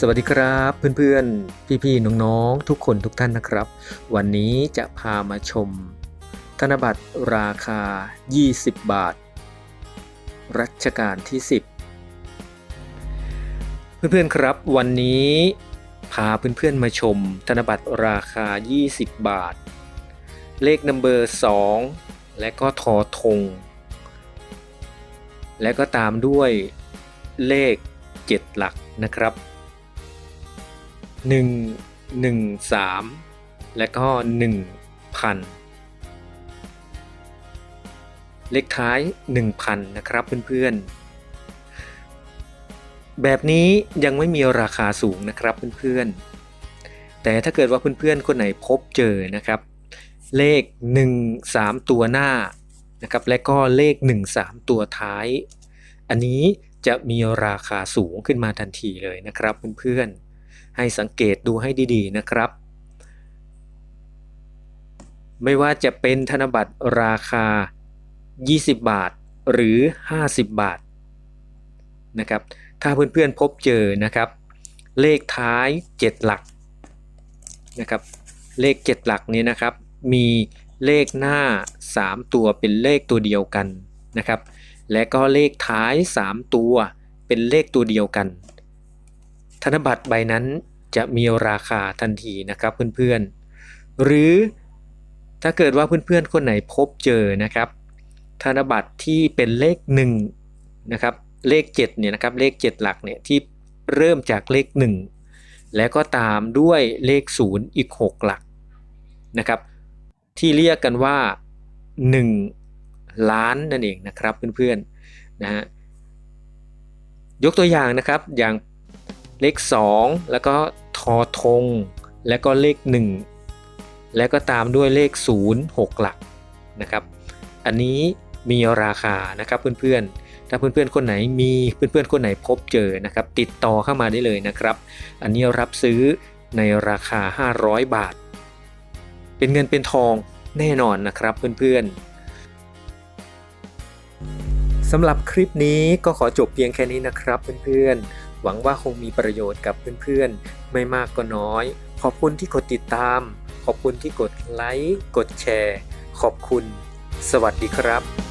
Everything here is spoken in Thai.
สวัสดีครับเพื่อนๆ พี่ๆ น้องๆ ทุกคนทุกท่านนะครับ วันนี้จะพามาชม ธนบัตรราคา 20 บาท รัชกาลที่ 10 เพื่อนๆครับ วันนี้พาเพื่อนๆมาชม ธนบัตรราคา 20 บาท เลขนัมเบอร์ 2 และก็ทอทง และก็ตามด้วยเลข 7 หลักนะครับ 1 1 3และก็1,000เลขท้าย1,000นะครับเพื่อนๆ แบบนี้ยังไม่มีราคาสูงนะครับเพื่อนๆ แต่ถ้าเกิดว่าเพื่อนๆ คนไหนพบเจอนะครับ เลข 1 3 ตัวหน้านะครับและก็เลข 1 3 ตัวท้าย อันนี้จะมีราคาสูงขึ้นมาทันทีเลยนะครับเพื่อนๆ ให้สังเกตดูให้ดีๆนะครับ ไม่ว่าจะเป็นธนบัตรราคา 20 บาทหรือ 50 บาทนะครับ ถ้าเพื่อนๆพบเจอนะครับ เลขท้าย 7 หลักนะครับ เลข 7 หลักนี้นะครับ มีเลขหน้า 3 ตัวเป็นเลขตัวเดียวกันนะครับ และก็เลขท้าย 3 ตัวเป็นเลขตัวเดียวกัน ธนบัตรใบนั้นจะมีราคาทันทีนะครับเพื่อนๆ หรือถ้าเกิดว่าเพื่อนๆ คนไหนพบเจอนะครับ ธนบัตรที่เป็นเลข1นะครับเลข7เนี่ยนะครับเลข 7 หลักเนี่ยที่เริ่มจากเลข 1 แล้วก็ตามด้วยเลข 0 อีก 6 หลักนะครับที่เรียกกันว่า 1 ล้านนั่นเองนะครับเพื่อนๆนะฮะยกตัวอย่างนะครับอย่าง เลข 2 แล้วก็ทอทง แล้วก็เลข 1 แล้วก็ตามด้วยเลข 0 6 หลักนะครับ อันนี้มีราคานะครับเพื่อนๆ ถ้าเพื่อนๆ คนไหนมีเพื่อนๆ คนไหนพบเจอนะครับ ติดต่อเข้ามาได้เลยนะครับ อันนี้รับซื้อในราคา 500 บาท เป็นเงินเป็นทองแน่นอนนะครับเพื่อนๆสำหรับคลิปนี้ก็ขอจบเพียงแค่นี้นะครับเพื่อนๆ หวังว่าคงมีประโยชน์กับเพื่อนๆ ไม่มากก็น้อย ขอบคุณที่กดติดตาม ขอบคุณที่กดไลค์ กดแชร์ ขอบคุณ สวัสดีครับ